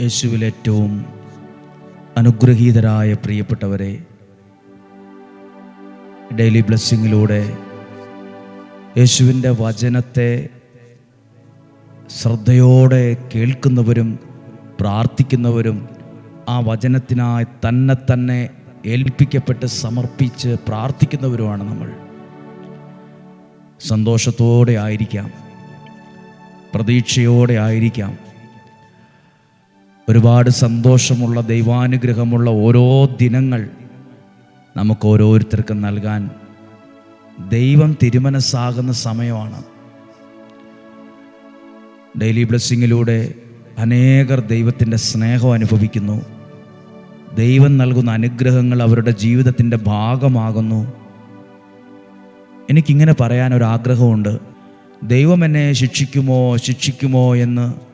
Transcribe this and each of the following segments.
യേശുവിൽ ഏറ്റവും അനുഗ്രഹീതരായ പ്രിയപ്പെട്ടവരെ ഡെയിലി ബ്ലെസ്സിങ്ങിലൂടെ യേശുവിന്റെ വചനത്തെ ശ്രദ്ധയോടെ കേൾക്കുന്നവരും പ്രാർത്ഥിക്കുന്നവരും ആ വചനത്തിനായി തന്നെ തന്നെ ഏൽപ്പിക്കപ്പെട്ട് സമർപ്പിച്ച് പ്രാർത്ഥിക്കുന്നവരുമാണ് നമ്മൾ. സന്തോഷത്തോടെ ആയിരിക്കാം. പ്രതീക്ഷയോടെ ആയിരിക്കാം. ഒരുപാട് സന്തോഷമുള്ള ദൈവാനുഗ്രഹമുള്ള ഓരോ ദിനങ്ങൾ നമുക്ക് ഓരോരുത്തർക്കും നൽകാൻ ദൈവം തിരുമനസ്സാകുന്ന സമയമാണ്. ഡെയിലി ബ്ലെസ്സിങ്ങിലൂടെ അനേകർ ദൈവത്തിന്റെ സ്നേഹം അനുഭവിക്കുന്നു. ദൈവം നൽകുന്ന അനുഗ്രഹങ്ങൾ അവരുടെ ജീവിതത്തിന്റെ ഭാഗമാകുന്നു. എനിക്കിങ്ങനെ ആഗ്രഹമുണ്ട് ദൈവം എന്നെ ശിക്ഷിക്കുമോ ശിക്ഷിക്കുമോ എന്ന്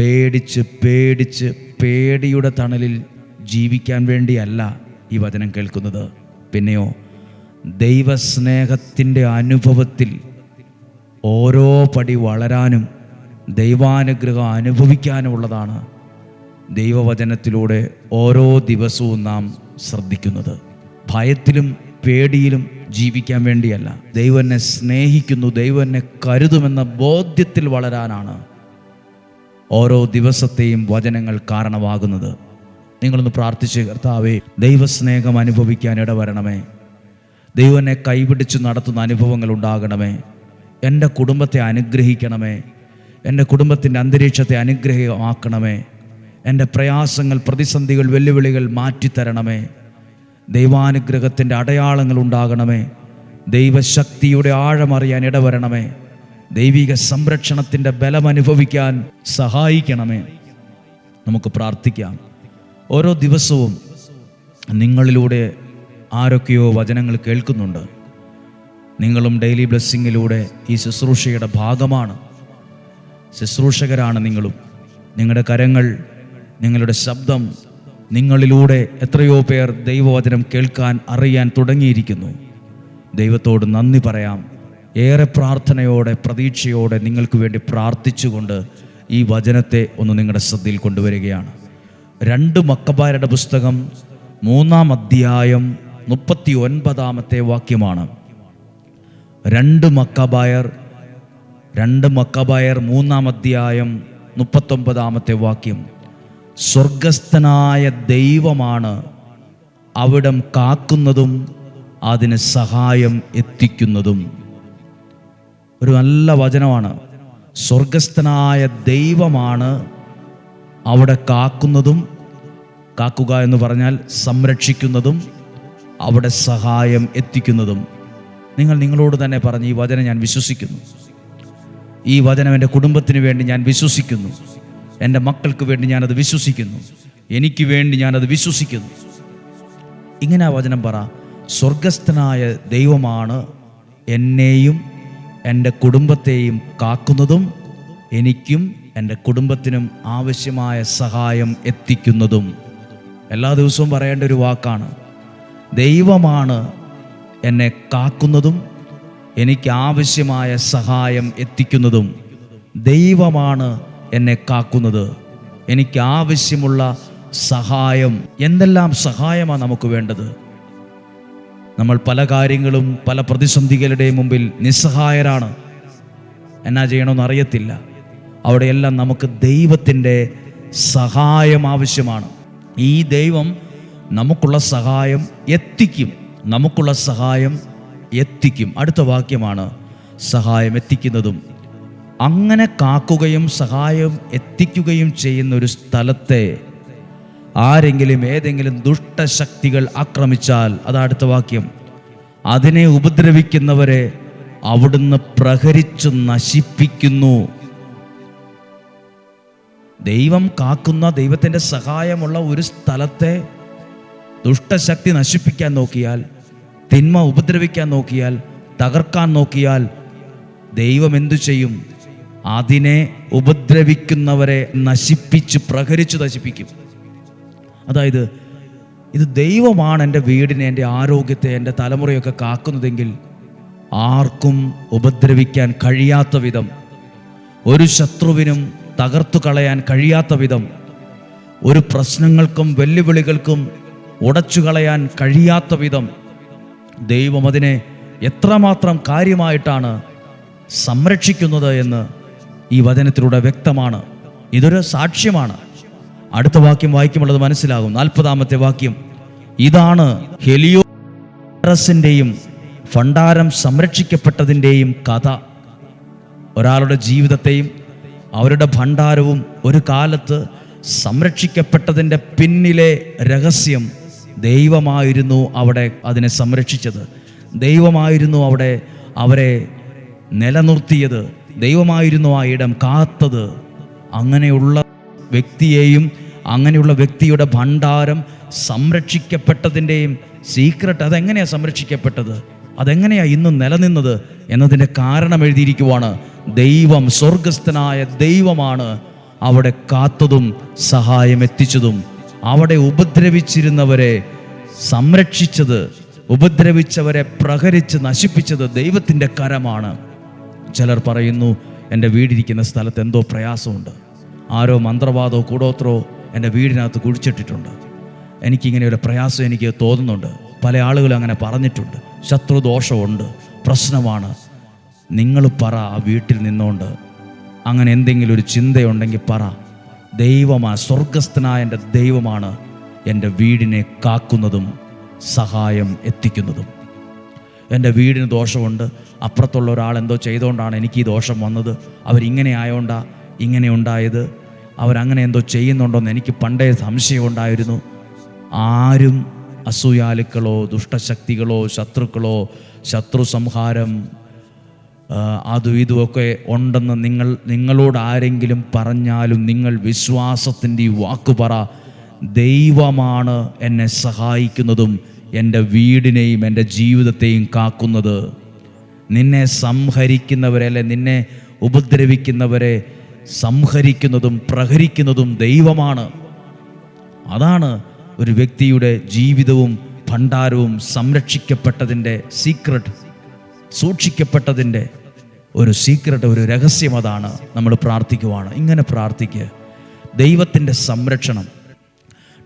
പേടിച്ച് പേടിച്ച് പേടിയുടെ തണലിൽ ജീവിക്കാൻ വേണ്ടിയല്ല ഈ വചനം കേൾക്കുന്നത്. പിന്നെയോ ദൈവസ്നേഹത്തിന്റെ അനുഭവത്തിൽ ഓരോ പടി വളരാനും ദൈവാനുഗ്രഹം അനുഭവിക്കാനുമുള്ളതാണ് ദൈവവചനത്തിലൂടെ ഓരോ ദിവസവും നാം ശ്രദ്ധിക്കുന്നത്. ഭയത്തിലും പേടിയിലും ജീവിക്കാൻ വേണ്ടിയല്ല. ദൈവനെ സ്നേഹിക്കുന്നു ദൈവനെ കരുതുമെന്ന ബോധ്യത്തിൽ വളരാനാണ് ഓരോ ദിവസത്തെയും വചനങ്ങൾ കാരണമാകുന്നത്. നിങ്ങളൊന്ന് പ്രാർത്ഥിച്ച് കർത്താവേ ദൈവസ്നേഹം അനുഭവിക്കാൻ ഇടവരണമേ. ദൈവനെ കൈപിടിച്ച് നടത്തുന്ന അനുഭവങ്ങൾ ഉണ്ടാകണമേ. എന്റെ കുടുംബത്തെ അനുഗ്രഹിക്കണമേ. എന്റെ കുടുംബത്തിന്റെ അന്തരീക്ഷത്തെ അനുഗ്രഹമാക്കണമേ. എന്റെ പ്രയാസങ്ങൾ പ്രതിസന്ധികൾ വെല്ലുവിളികൾ മാറ്റിത്തരണമേ. ദൈവാനുഗ്രഹത്തിന്റെ അടയാളങ്ങൾ ഉണ്ടാകണമേ. ദൈവശക്തിയുടെ ആഴമറിയാൻ ഇടവരണമേ. ദൈവിക സംരക്ഷണത്തിന്റെ ബലം അനുഭവിക്കാൻ സഹായിക്കണമേ. നമുക്ക് പ്രാർത്ഥിക്കാം. ഓരോ ദിവസവും നിങ്ങളിലൂടെ ആരൊക്കെയോ വചനങ്ങൾ കേൾക്കുന്നുണ്ട്. നിങ്ങളും ഡെയിലി ബ്ലെസ്സിങ്ങിലൂടെ ഈ ശുശ്രൂഷയുടെ ഭാഗമാണ്. ശുശ്രൂഷകരാണ് നിങ്ങളും. നിങ്ങളുടെ കരങ്ങൾ നിങ്ങളുടെ ശബ്ദം നിങ്ങളിലൂടെ എത്രയോ പേർ ദൈവവചനം കേൾക്കാൻ അറിയാൻ തുടങ്ങിയിരിക്കുന്നു. ദൈവത്തോട് നന്ദി പറയാം. ഏറെ പ്രാർത്ഥനയോടെ പ്രതീക്ഷയോടെ നിങ്ങൾക്ക് വേണ്ടി പ്രാർത്ഥിച്ചുകൊണ്ട് ഈ വചനത്തെ ഒന്ന് നിങ്ങളുടെ ശ്രദ്ധയിൽ കൊണ്ടുവരികയാണ്. രണ്ട് മക്കബാരുടെ പുസ്തകം മൂന്നാം അധ്യായം മുപ്പത്തി ഒൻപതാമത്തെ വാക്യമാണ്. രണ്ട് മക്കബായർ രണ്ട് മക്കബായർ മൂന്നാം അധ്യായം മുപ്പത്തൊമ്പതാമത്തെ വാക്യം. സ്വർഗസ്ഥനായ ദൈവമാണ് അവിടം കാക്കുന്നതും അതിന് സഹായം എത്തിക്കുന്നതും. ഒരു നല്ല വചനമാണ്. സ്വർഗസ്ഥനായ ദൈവമാണ് അവിടെ കാക്കുന്നതും കാക്കുക എന്ന് പറഞ്ഞാൽ സംരക്ഷിക്കുന്നതും അവിടെ സഹായം എത്തിക്കുന്നതും. നിങ്ങൾ നിങ്ങളോട് തന്നെ പറഞ്ഞ് ഈ വചനം ഞാൻ വിശ്വസിക്കുന്നു. ഈ വചനം എന്റെ കുടുംബത്തിന് വേണ്ടി ഞാൻ വിശ്വസിക്കുന്നു. എന്റെ മക്കൾക്ക് വേണ്ടി ഞാനത് വിശ്വസിക്കുന്നു. എനിക്ക് വേണ്ടി ഞാനത് വിശ്വസിക്കുന്നു. ഇങ്ങനെ ആ വചനം പറ. സ്വർഗസ്ഥനായ ദൈവമാണ് എന്നെയും എന്റെ കുടുംബത്തെയും കാക്കുന്നതും എനിക്കും എന്റെ കുടുംബത്തിനും ആവശ്യമായ സഹായം എത്തിക്കുന്നതും. എല്ലാ ദിവസവും പറയേണ്ട ഒരു വാക്കാണ്. ദൈവമാണ് എന്നെ കാക്കുന്നതും എനിക്ക് ആവശ്യമായ സഹായം എത്തിക്കുന്നതും. ദൈവമാണ് എന്നെ കാക്കുന്നത്. എനിക്ക് ആവശ്യമുള്ള സഹായം. എന്തെല്ലാം സഹായമാണ് നമുക്ക് വേണ്ടത്? നമ്മൾ പല കാര്യങ്ങളും പല പ്രതിസന്ധികളുടെ മുമ്പിൽ നിസ്സഹായരാണ്. എന്നാ ചെയ്യണമെന്ന് അറിയത്തില്ല. അവിടെയെല്ലാം നമുക്ക് ദൈവത്തിന്റെ സഹായം ആവശ്യമാണ്. ഈ ദൈവം നമുക്കുള്ള സഹായം എത്തിക്കും. നമുക്കുള്ള സഹായം എത്തിക്കും. അടുത്ത വാക്യമാണ് സഹായം എത്തിക്കുന്നതും. അങ്ങനെ കാക്കുകയും സഹായം എത്തിക്കുകയും ചെയ്യുന്ന ഒരു സ്ഥലത്തെ ആരെങ്കിലും ഏതെങ്കിലും ദുഷ്ടശക്തികൾ ആക്രമിച്ചാൽ അത് അടുത്ത വാക്യം. അതിനെ ഉപദ്രവിക്കുന്നവരെ അവിടുന്ന് പ്രഹരിച്ചു നശിപ്പിക്കുന്നു. ദൈവം കാക്കുന്ന ദൈവത്തിന്റെ സഹായമുള്ള ഒരു സ്ഥലത്തെ ദുഷ്ടശക്തി നശിപ്പിക്കാൻ നോക്കിയാൽ തിന്മ ഉപദ്രവിക്കാൻ നോക്കിയാൽ തകർക്കാൻ നോക്കിയാൽ ദൈവം എന്തു ചെയ്യും? അതിനെ ഉപദ്രവിക്കുന്നവരെ നശിപ്പിച്ച് പ്രഹരിച്ചു നശിപ്പിക്കും. അതായത് ഇത് ദൈവമാണ് എന്റെ വീടിനെ എന്റെ ആരോഗ്യത്തെ എന്റെ തലമുറയൊക്കെ കാക്കുന്നതെങ്കിൽ ആർക്കും ഉപദ്രവിക്കാൻ കഴിയാത്ത വിധം ഒരു ശത്രുവിനും തകർത്തു കളയാൻ കഴിയാത്ത വിധം ഒരു പ്രശ്നങ്ങൾക്കും വെല്ലുവിളികൾക്കും ഉടച്ചു കളയാൻ കഴിയാത്ത വിധം ദൈവം അതിനെ എത്രമാത്രം കാര്യമായിട്ടാണ് സംരക്ഷിക്കുന്നത് എന്ന് ഈ വചനത്തിലൂടെ വ്യക്തമാണ്. ഇതൊരു സാക്ഷ്യമാണ്. അടുത്ത വാക്യം വായിക്കുമ്പോൾ മനസ്സിലാകും. നാൽപ്പതാമത്തെ വാക്യം. ഇതാണ് ഹെലിയോറസിന്റെയും ഭണ്ഡാരം സംരക്ഷിക്കപ്പെട്ടതിന്റെയും കഥ. ഒരാളുടെ ജീവിതത്തെയും അവരുടെ ഭണ്ഡാരവും ഒരു കാലത്ത് സംരക്ഷിക്കപ്പെട്ടതിന്റെ പിന്നിലെ രഹസ്യം ദൈവമായിരുന്നു അവിടെ അതിനെ സംരക്ഷിച്ചത്. ദൈവമായിരുന്നു അവിടെ അവരെ നിലനിർത്തിയത്. ദൈവമായിരുന്നു ആ ഇടം കാത്തത്. അങ്ങനെയുള്ള വ്യക്തിയെയും അങ്ങനെയുള്ള വ്യക്തിയുടെ ഭണ്ഡാരം സംരക്ഷിക്കപ്പെട്ടതിന്റെയും സീക്രട്ട് അതെങ്ങനെയാണ് സംരക്ഷിക്കപ്പെട്ടത്? അതെങ്ങനെയാണ് ഇന്നും നിലനിന്നത് എന്നതിന്റെ കാരണം എഴുതിയിരിക്കുവാണ്. ദൈവം സ്വർഗസ്ഥനായ ദൈവമാണ് അവിടെ കാത്തതും സഹായം എത്തിച്ചതും. അവിടെ ഉപദ്രവിച്ചിരുന്നവരെ സംരക്ഷിച്ചത് ഉപദ്രവിച്ചവരെ പ്രഹരിച്ച് നശിപ്പിച്ചത് ദൈവത്തിന്റെ കരമാണ്. ചിലർ പറയുന്നു എന്റെ വീടിരിക്കുന്ന സ്ഥലത്ത് എന്തോ പ്രയാസമുണ്ട്. ആരോ മന്ത്രവാദമോ കൂടോത്രോ എന്റെ വീടിനകത്ത് കുഴിച്ചിട്ടിട്ടുണ്ട്. എനിക്കിങ്ങനെ ഒരു പ്രയാസം എനിക്ക് തോന്നുന്നുണ്ട്. പല ആളുകളും അങ്ങനെ പറഞ്ഞിട്ടുണ്ട്. ശത്രുദോഷമുണ്ട്. പ്രശ്നമാണ്. നിങ്ങൾ പറ ആ വീട്ടിൽ നിന്നുകൊണ്ട് അങ്ങനെ എന്തെങ്കിലും ഒരു ചിന്തയുണ്ടെങ്കിൽ പറ. ദൈവമാ സ്വർഗസ്ഥനായ എന്റെ ദൈവമാണ് എന്റെ വീടിനെ കാക്കുന്നതും സഹായം എത്തിക്കുന്നതും. എന്റെ വീടിന് ദോഷമുണ്ട്. അപ്പുറത്തുള്ള ഒരാൾ എന്തോ ചെയ്തുകൊണ്ടാണ് എനിക്ക് ഈ ദോഷം വന്നത്. അവരിങ്ങനെ ആയോണ്ടാ ഇങ്ങനെ ഉണ്ടായത്. അവരങ്ങനെ എന്തോ ചെയ്യുന്നുണ്ടോയെന്ന് എനിക്ക് പണ്ടേ സംശയം ഉണ്ടായിരുന്നു ആരും അസൂയാലുക്കളോ ദുഷ്ടശക്തികളോ ശത്രുക്കളോ ശത്രു സംഹാരം അതും ഇതുമൊക്കെ ഉണ്ടെന്ന് നിങ്ങൾ നിങ്ങളോട് ആരെങ്കിലും പറഞ്ഞാലും നിങ്ങൾ വിശ്വാസത്തിന്റെ ഈ പറ. ദൈവമാണ് എന്നെ സഹായിക്കുന്നതും എന്റെ വീടിനെയും എന്റെ ജീവിതത്തെയും കാക്കുന്നത്. നിന്നെ സംഹരിക്കുന്നവരെ അല്ലെ നിന്നെ ഉപദ്രവിക്കുന്നവരെ സംഹരിക്കുന്നതും പ്രഹരിക്കുന്നതും ദൈവമാണ്. അതാണ് ഒരു വ്യക്തിയുടെ ജീവിതവും ഭണ്ഡാരവും സംരക്ഷിക്കപ്പെട്ടതിന്റെ സീക്രട്ട് സൂക്ഷിക്കപ്പെട്ടതിന്റെ ഒരു സീക്രട്ട് ഒരു രഹസ്യം അതാണ് നമ്മൾ പ്രാർത്ഥിക്കുവാണ്. ഇങ്ങനെ പ്രാർത്ഥിക്കുക ദൈവത്തിന്റെ സംരക്ഷണം.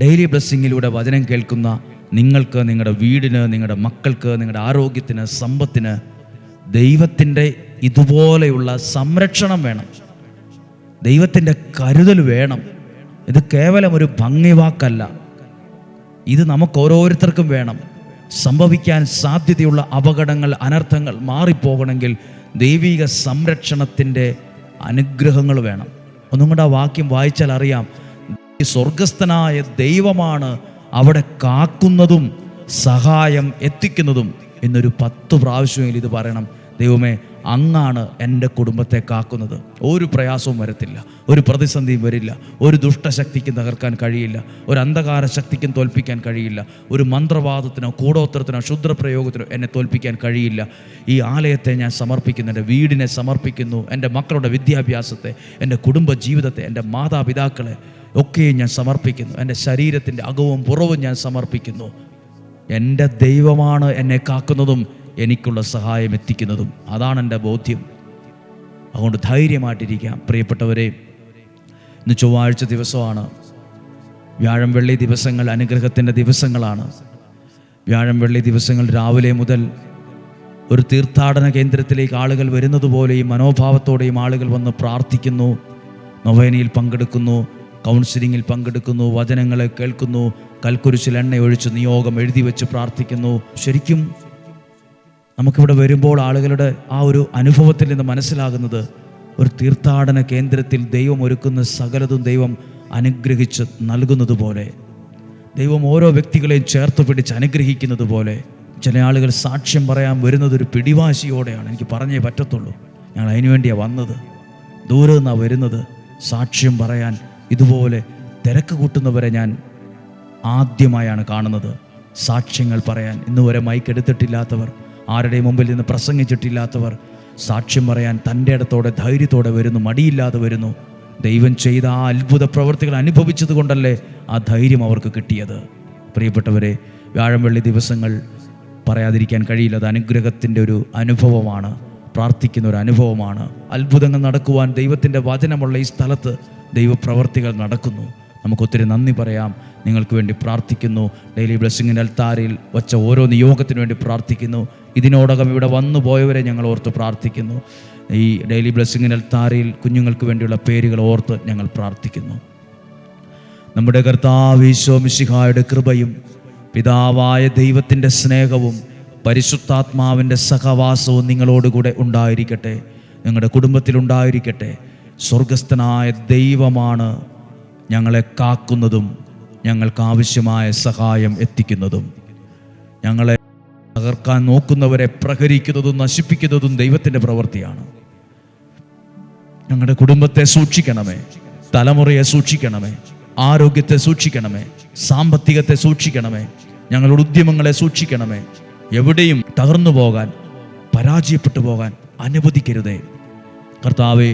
ഡെയിലി ബ്ലെസ്സിങ്ങിലൂടെ വചനം കേൾക്കുന്ന നിങ്ങൾക്ക് നിങ്ങളുടെ വീടിന് നിങ്ങളുടെ മക്കൾക്ക് നിങ്ങളുടെ ആരോഗ്യത്തിന് സമ്പത്തിന് ദൈവത്തിന്റെ ഇതുപോലെയുള്ള സംരക്ഷണം വേണം. ദൈവത്തിന്റെ കരുതൽ വേണം. ഇത് കേവലം ഒരു ഭംഗി വാക്കല്ല. ഇത് നമുക്ക് ഓരോരുത്തർക്കും വേണം. സംഭവിക്കാൻ സാധ്യതയുള്ള അപകടങ്ങൾ അനർത്ഥങ്ങൾ മാറിപ്പോകണമെങ്കിൽ ദൈവിക സംരക്ഷണത്തിന്റെ അനുഗ്രഹങ്ങൾ വേണം. ഒന്നും കൂടെ ആ വാക്യം വായിച്ചാൽ അറിയാം. ഈ സ്വർഗസ്ഥനായ ദൈവമാണ് അവിടെ കാക്കുന്നതും സഹായം എത്തിക്കുന്നതും എന്നൊരു പത്ത് പ്രാവശ്യമെങ്കിലും ഇത് പറയണം. ദൈവമേ അങ്ങാണ് എന്റെ കുടുംബത്തെ കാക്കുന്നത്. ഒരു പ്രയാസവും വരത്തില്ല ഒരു പ്രതിസന്ധിയും വരില്ല ഒരു ദുഷ്ടശക്തിക്കും തകർക്കാൻ കഴിയില്ല ഒരു അന്ധകാര ശക്തിക്കും തോൽപ്പിക്കാൻ കഴിയില്ല ഒരു മന്ത്രവാദത്തിനോ കൂടോത്രത്തിനോ ക്ഷുദ്രപ്രയോഗത്തിനോ എന്നെ തോൽപ്പിക്കാൻ കഴിയില്ല. ഈ ആലയത്തെ ഞാൻ സമർപ്പിക്കുന്നു എന്റെ വീടിനെ സമർപ്പിക്കുന്നു എന്റെ മക്കളുടെ വിദ്യാഭ്യാസത്തെ എന്റെ കുടുംബ ജീവിതത്തെ എന്റെ മാതാപിതാക്കളെ ഒക്കെയും ഞാൻ സമർപ്പിക്കുന്നു. എന്റെ ശരീരത്തിന്റെ അകവും പുറവും ഞാൻ സമർപ്പിക്കുന്നു. എന്റെ ദൈവമാണ് എന്നെ കാക്കുന്നതും എനിക്കുള്ള സഹായം എത്തിക്കുന്നതും അതാണ് എന്റെ ബോധ്യം. അതുകൊണ്ട് ധൈര്യമായിട്ടിരിക്കാം. പ്രിയപ്പെട്ടവരെ ഇന്ന് ചൊവ്വാഴ്ച ദിവസമാണ്. വ്യാഴം വെള്ളി ദിവസങ്ങൾ അനുഗ്രഹത്തിന്റെ ദിവസങ്ങളാണ്. വ്യാഴം വെള്ളി ദിവസങ്ങൾ രാവിലെ മുതൽ ഒരു തീർത്ഥാടന കേന്ദ്രത്തിലേക്ക് ആളുകൾ വരുന്നത് പോലെയും മനോഭാവത്തോടെയും ആളുകൾ വന്ന് പ്രാർത്ഥിക്കുന്നു നൊവേനയിൽ പങ്കെടുക്കുന്നു കൗൺസിലിങ്ങിൽ പങ്കെടുക്കുന്നു വചനങ്ങളെ കേൾക്കുന്നു കൽക്കുരിശിൽ എണ്ണയൊഴിച്ച് നിയോഗം എഴുതി വെച്ച് പ്രാർത്ഥിക്കുന്നു. ശരിക്കും നമുക്കിവിടെ വരുമ്പോൾ ആളുകളുടെ ആ ഒരു അനുഭവത്തിൽ നിന്ന് മനസ്സിലാകുന്നത് ഒരു തീർത്ഥാടന കേന്ദ്രത്തിൽ ദൈവം ഒരുക്കുന്ന സകലതും ദൈവം അനുഗ്രഹിച്ച് നൽകുന്നത് പോലെ. ദൈവം ഓരോ വ്യക്തികളെയും ചേർത്ത് പിടിച്ച് അനുഗ്രഹിക്കുന്നത് പോലെ. ചില ആളുകൾ സാക്ഷ്യം പറയാൻ വരുന്നത് ഒരു പിടിവാശിയോടെയാണ്. എനിക്ക് പറഞ്ഞേ പറ്റത്തുള്ളൂ. ഞങ്ങൾ അതിനു വേണ്ടിയാണ് വന്നത്. ദൂരെ നിന്നാണ് വരുന്നത്. സാക്ഷ്യം പറയാൻ ഇതുപോലെ തിരക്ക് കൂട്ടുന്നവരെ ഞാൻ ആദ്യമായാണ് കാണുന്നത്. സാക്ഷ്യങ്ങൾ പറയാൻ ഇന്ന് വരെ ആരുടെയും മുമ്പിൽ നിന്ന് പ്രസംഗിച്ചിട്ടില്ലാത്തവർ സാക്ഷ്യം പറയാൻ തന്റെ ഇടത്തോടെ ധൈര്യത്തോടെ വരുന്നു മടിയില്ലാതെ വരുന്നു. ദൈവം ചെയ്ത ആ അത്ഭുത പ്രവർത്തികൾ അനുഭവിച്ചത് കൊണ്ടല്ലേ ആ ധൈര്യം അവർക്ക് കിട്ടിയത്? പ്രിയപ്പെട്ടവരെ വ്യാഴം വെള്ളി ദിവസങ്ങൾ പറയാതിരിക്കാൻ കഴിയില്ല. അത് അനുഗ്രഹത്തിന്റെ ഒരു അനുഭവമാണ്. പ്രാർത്ഥിക്കുന്ന ഒരു അനുഭവമാണ്. അത്ഭുതങ്ങൾ നടക്കുവാൻ ദൈവത്തിന്റെ വചനമുള്ള ഈ സ്ഥലത്ത് ദൈവപ്രവർത്തികൾ നടക്കുന്നു. നമുക്ക് ഒത്തിരി നന്ദി പറയാം. നിങ്ങൾക്ക് വേണ്ടി പ്രാർത്ഥിക്കുന്നു. ഡെയിലി ബ്ലെസ്സിങ്ങിന്റെ അൽത്താരിൽ വച്ച ഓരോ നിയോഗത്തിന് വേണ്ടി പ്രാർത്ഥിക്കുന്നു. ഇതിനോടകം ഇവിടെ വന്നു പോയവരെ ഞങ്ങൾ ഓർത്ത് പ്രാർത്ഥിക്കുന്നു. ഈ ഡെയിലി ബ്ലെസ്സിങ്ങിന്റെ അൽത്താരിൽ കുഞ്ഞുങ്ങൾക്ക് വേണ്ടിയുള്ള പേരുകൾ ഓർത്ത് ഞങ്ങൾ പ്രാർത്ഥിക്കുന്നു. നമ്മുടെ കർത്താവീശോ മിശിഹായുടെ കൃപയും പിതാവായ ദൈവത്തിന്റെ സ്നേഹവും പരിശുദ്ധാത്മാവിന്റെ സഹവാസവും നിങ്ങളോടുകൂടെ ഉണ്ടായിരിക്കട്ടെ. നിങ്ങളുടെ കുടുംബത്തിലുണ്ടായിരിക്കട്ടെ. സ്വർഗസ്ഥനായ ദൈവമാണ് ഞങ്ങളെ കാക്കുന്നതും ഞങ്ങൾക്ക് ആവശ്യമായ സഹായം എത്തിക്കുന്നതും ഞങ്ങളെ തകർക്കാൻ നോക്കുന്നവരെ പ്രഹരിക്കുന്നതും നശിപ്പിക്കുന്നതും ദൈവത്തിന്റെ പ്രവൃത്തിയാണ്. ഞങ്ങളുടെ കുടുംബത്തെ സൂക്ഷിക്കണമേ തലമുറയെ സൂക്ഷിക്കണമേ ആരോഗ്യത്തെ സൂക്ഷിക്കണമേ സാമ്പത്തികത്തെ സൂക്ഷിക്കണമേ ഞങ്ങളുടെ ഉദ്യമങ്ങളെ സൂക്ഷിക്കണമേ. എവിടെയും തകർന്നു പോകാൻ പരാജയപ്പെട്ടു പോകാൻ അനുവദിക്കരുതേ. കർത്താവെ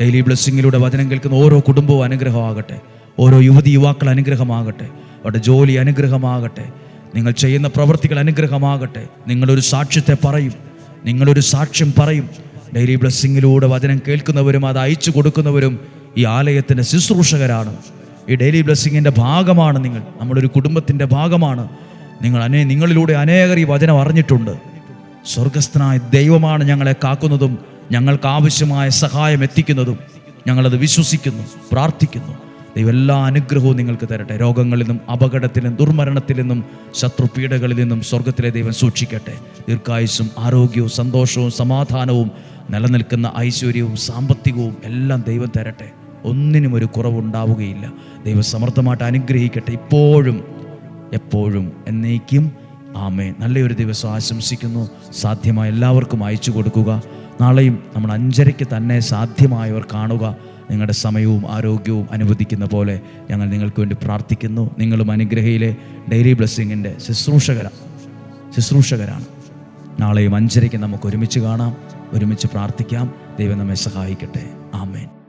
ഡെയിലി ബ്ലെസ്സിങ്ങിലൂടെ വചനം കേൾക്കുന്ന ഓരോ കുടുംബവും അനുഗ്രഹമാകട്ടെ. ഓരോ യുവതി യുവാക്കൾ അനുഗ്രഹമാകട്ടെ. അവരുടെ ജോലി അനുഗ്രഹമാകട്ടെ. നിങ്ങൾ ചെയ്യുന്ന പ്രവൃത്തികൾ അനുഗ്രഹമാകട്ടെ. നിങ്ങളൊരു സാക്ഷ്യത്തെ പറയും. നിങ്ങളൊരു സാക്ഷ്യം പറയും. ഡെയിലി ബ്ലെസ്സിങ്ങിലൂടെ വചനം കേൾക്കുന്നവരും അത് അയച്ചു കൊടുക്കുന്നവരും ഈ ആലയത്തിന്റെ ശുശ്രൂഷകരാണ്. ഈ ഡെയിലി ബ്ലെസ്സിങ്ങിന്റെ ഭാഗമാണ് നിങ്ങൾ. നമ്മളൊരു കുടുംബത്തിന്റെ ഭാഗമാണ്. നിങ്ങൾ അനേ നിങ്ങളിലൂടെ അനേകർ ഈ വചനം അറിഞ്ഞിട്ടുണ്ട്. സ്വർഗസ്ഥനായ ദൈവമാണ് ഞങ്ങളെ കാക്കുന്നതും ഞങ്ങൾക്ക് ആവശ്യമായ സഹായം എത്തിക്കുന്നതും ഞങ്ങളത് വിശ്വസിക്കുന്നു പ്രാർത്ഥിക്കുന്നു. ദൈവം എല്ലാ അനുഗ്രഹവും നിങ്ങൾക്ക് തരട്ടെ. രോഗങ്ങളിൽ നിന്നും അപകടത്തിൽ നിന്നും ദുർമരണത്തിൽ നിന്നും ശത്രുപീഠകളിൽ നിന്നും സ്വർഗത്തിലെ ദൈവം സൂക്ഷിക്കട്ടെ. ദീർഘായുസും ആരോഗ്യവും സന്തോഷവും സമാധാനവും നിലനിൽക്കുന്ന ഐശ്വര്യവും സാമ്പത്തികവും എല്ലാം ദൈവം തരട്ടെ. ഒന്നിനും ഒരു കുറവുണ്ടാവുകയില്ല. ദൈവം സമർത്ഥമായിട്ട് അനുഗ്രഹിക്കട്ടെ. ഇപ്പോഴും എപ്പോഴും എന്നേക്കും ആമേ നല്ലൊരു ദിവസം ആശംസിക്കുന്നു. സാധ്യമായ എല്ലാവർക്കും അയച്ചു കൊടുക്കുക. നാളെയും നമ്മൾ അഞ്ചരയ്ക്ക് തന്നെ സാധ്യമായവർ കാണുക. നിങ്ങളുടെ സമയവും ആരോഗ്യവും അനുവദിക്കുന്ന പോലെ ഞങ്ങൾ നിങ്ങൾക്ക് വേണ്ടി പ്രാർത്ഥിക്കുന്നു. നിങ്ങളും അനുഗ്രഹയിലെ ഡെയിലി ബ്ലെസ്സിങ്ങിന്റെ ശുശ്രൂഷകരാണ് ശുശ്രൂഷകരാണ്. നാളെയും അഞ്ചരയ്ക്ക് നമുക്ക് ഒരുമിച്ച് കാണാം. ഒരുമിച്ച് പ്രാർത്ഥിക്കാം. ദൈവം നമ്മെ സഹായിക്കട്ടെ. ആമേൻ.